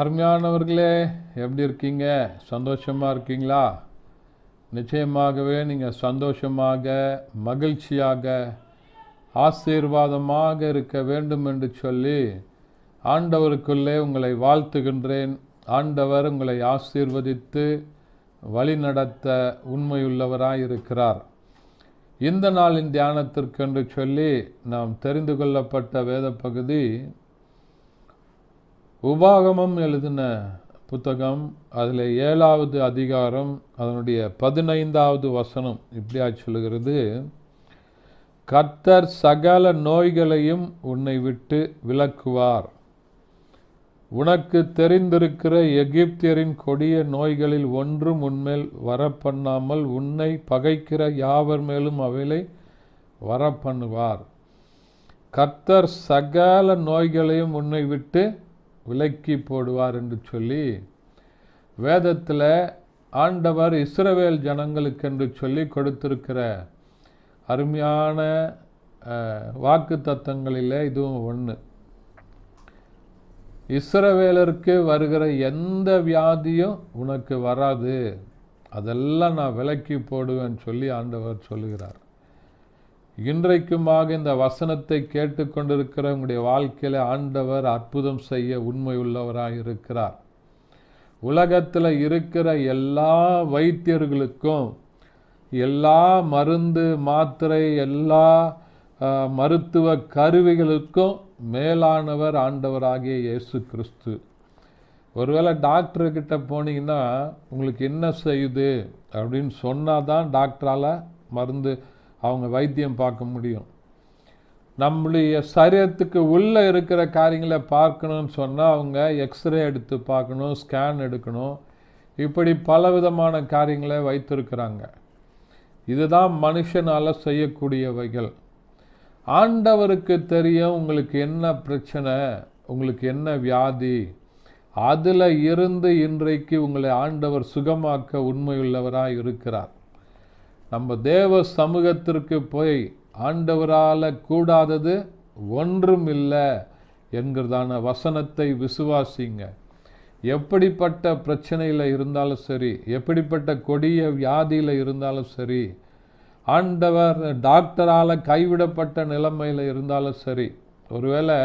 அருமையானவர்களே எப்படி இருக்கீங்க? சந்தோஷமாக இருக்கீங்களா? நிச்சயமாகவே நீங்கள் சந்தோஷமாக மகிழ்ச்சியாக ஆசீர்வாதமாக இருக்க வேண்டும் என்று சொல்லி ஆண்டவருக்குள்ளே உங்களை வாழ்த்துகின்றேன். ஆண்டவர் உங்களை ஆசீர்வதித்து வழிநடத்த உண்மையுள்ளவராய் இருக்கிறார். இந்த நாளின் தியானத்திற்கென்று சொல்லி நாம் தெரிந்து கொள்ளப்பட்ட வேத பகுதி உபாகமம் எழுதின புத்தகம் அதில் ஏழாவது அதிகாரம் அதனுடைய பதினைந்தாவது வசனம் இப்படியா சொல்லுகிறது. கர்த்தர் சகல நோய்களையும் உன்னை விட்டு விலக்குவார். உனக்கு தெரிந்திருக்கிற எகிப்தியரின் கொடிய நோய்களில் ஒன்றும் உன்மேல் வரப்பண்ணாமல் உன்னை பகைக்கிற யாவர் மேலும் அவைகளை வரப்பண்ணுவார். கர்த்தர் சகல நோய்களையும் உன்னை விட்டு விலக்கி போடுவார் என்று சொல்லி வேதத்தில் ஆண்டவர் இஸ்ரவேல் ஜனங்களுக்கென்று சொல்லி கொடுத்திருக்கிற அருமையான வாக்கு தத்தங்களில் இதுவும் ஒன்று இஸ்ரவேலருக்கு வருகிற எந்த வியாதியும் உனக்கு வராது. அதெல்லாம் நான் விலக்கி போடுவேன் சொல்லி ஆண்டவர் சொல்லுகிறார். இன்றைக்குமாக இந்த வசனத்தை கேட்டுக்கொண்டிருக்கிற உங்களுடைய வாழ்க்கையில் ஆண்டவர் அற்புதம் செய்ய உண்மை உள்ளவராக இருக்கிறார் உலகத்தில் இருக்கிற எல்லா வைத்தியர்களுக்கும் எல்லா மருந்து மாத்திரை எல்லா மருத்துவ கருவிகளுக்கும் மேலானவர் ஆண்டவராகிய இயேசு கிறிஸ்து. ஒருவேளை டாக்டர்கிட்ட போனீங்கன்னா உங்களுக்கு என்ன செய்யுது? அப்படின்னு சொன்னால் தான் டாக்டரால் மருந்து அவங்க வைத்தியம் பார்க்க முடியும். நம்முடைய சரீரத்துக்கு உள்ளே இருக்கிற காரியங்களை பார்க்கணும்னு சொன்னால் அவங்க எக்ஸ்ரே எடுத்து பார்க்கணும் ஸ்கேன் எடுக்கணும். இப்படி பல விதமான காரியங்களை வைத்திருக்கிறாங்க. இதுதான் மனுஷனால் செய்யக்கூடியவைகள். ஆண்டவருக்கு தெரியும் உங்களுக்கு என்ன பிரச்சனை உங்களுக்கு என்ன வியாதி. அதில் இருந்து இன்றைக்கு உங்களை ஆண்டவர் சுகமாக்க உண்மையுள்ளவராக இருக்கிறார். நம்ம தேவ சமூகத்திற்கு போய் ஆண்டவரால் கூடாதது ஒன்றும் இல்லை என்கிறதான வசனத்தை விசுவாசிங்க. எப்படிப்பட்ட பிரச்சனையில் இருந்தாலும் சரி எப்படிப்பட்ட கொடிய வியாதியில் இருந்தாலும் சரி ஆண்டவர் டாக்டரால் கைவிடப்பட்ட நிலைமையில் இருந்தாலும் சரி ஒருவேளை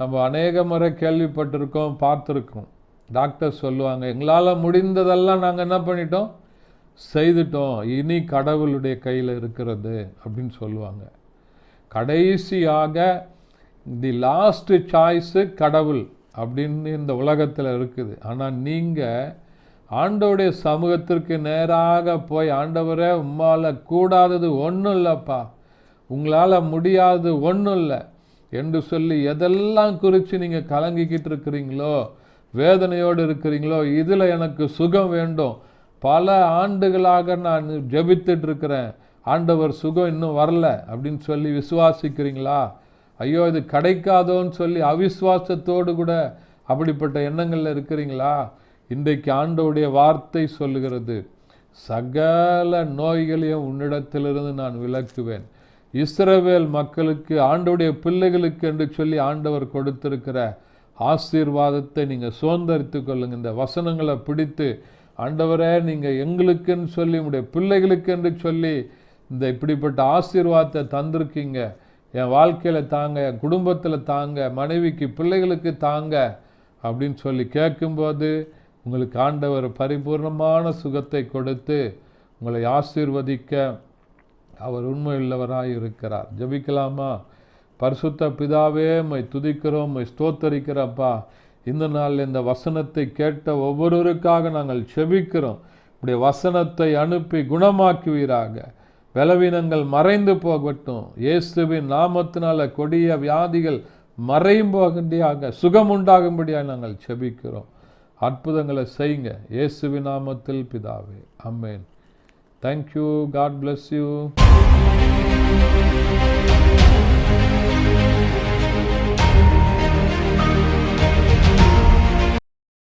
நம்ம அநேக முறை கேள்விப்பட்டிருக்கோம் பார்த்துருக்கோம். டாக்டர் சொல்லுவாங்க எங்களால் முடிந்ததெல்லாம் நாங்கள் என்ன பண்ணிட்டோம்? செய்துட்டோம். இனி கடவுளுடைய கையில் இருக்கிறது அப்படின்னு சொல்லுவாங்க. கடைசியாக தி லாஸ்ட்டு சாய்ஸு கடவுள் அப்படின்னு இந்த உலகத்தில் இருக்குது. ஆனால் நீங்கள் ஆண்டவருடைய சமூகத்திற்கு நேராக போய் ஆண்டவரே உம்மால் கூடாதது ஒன்றும் இல்லைப்பா. உங்களால் முடியாதது ஒன்றும் இல்லை என்று சொல்லி எதெல்லாம் குறித்து நீங்கள் கலங்கிக்கிட்டு இருக்கிறீங்களோ வேதனையோடு இருக்கிறீங்களோ இதில் எனக்கு சுகம் வேண்டும். பல ஆண்டுகளாக நான் ஜபித்துட்டு இருக்கிறேன் ஆண்டவர் சுகம் இன்னும் வரல அப்படின்னு சொல்லி விசுவாசிக்கிறீங்களா? ஐயோ இது கிடைக்காதோன்னு சொல்லி அவிஸ்வாசத்தோடு கூட அப்படிப்பட்ட எண்ணங்களில் இருக்கிறீங்களா? இன்றைக்கு ஆண்டவுடைய வார்த்தை சொல்லுகிறது சகல நோய்களையும் உன்னிடத்திலிருந்து நான் விளக்குவேன் இஸ்ரவேல் மக்களுக்கு ஆண்டவுடைய பிள்ளைகளுக்கு என்று சொல்லி ஆண்டவர் கொடுத்திருக்கிற ஆசீர்வாதத்தை நீங்கள் சுதந்திரித்து கொள்ளுங்கள் இந்த வசனங்களை பிடித்து ஆண்டவரே நீங்கள் எங்களுக்குன்னு சொல்லி உங்களுடைய பிள்ளைகளுக்கு என்று சொல்லி இந்த இப்படிப்பட்ட ஆசீர்வாதத்தை தந்திருக்கீங்க. என் வாழ்க்கையில் தாங்க என் குடும்பத்தில் தாங்க மனைவிக்கு பிள்ளைகளுக்கு தாங்க அப்படின்னு சொல்லி கேட்கும்போது உங்களுக்கு ஆண்டவர் பரிபூர்ணமான சுகத்தை கொடுத்து உங்களை ஆசீர்வதிக்க அவர் உண்மையுள்ளவராக இருக்கிறார். ஜபிக்கலாமா? பரிசுத்த பிதாவே மை துதிக்கிறோம் மை ஸ்தோத்தரிக்கிறப்பா இந்த நாளில் இந்த வசனத்தை கேட்ட ஒவ்வொருவருக்காக நாங்கள் செபிக்கிறோம். இப்படி வசனத்தை அனுப்பி குணமாக்குவீராக. பலவீனங்கள் மறைந்து போகட்டும். இயேசுவின் நாமத்தினால கொடிய வியாதிகள் மறையும் போகின்றியாக சுகம் உண்டாகும்படியாக நாங்கள் செபிக்கிறோம். அற்புதங்களை செய்யுங்க. இயேசுவின் நாமத்தில் பிதாவே. Amen thank you God bless you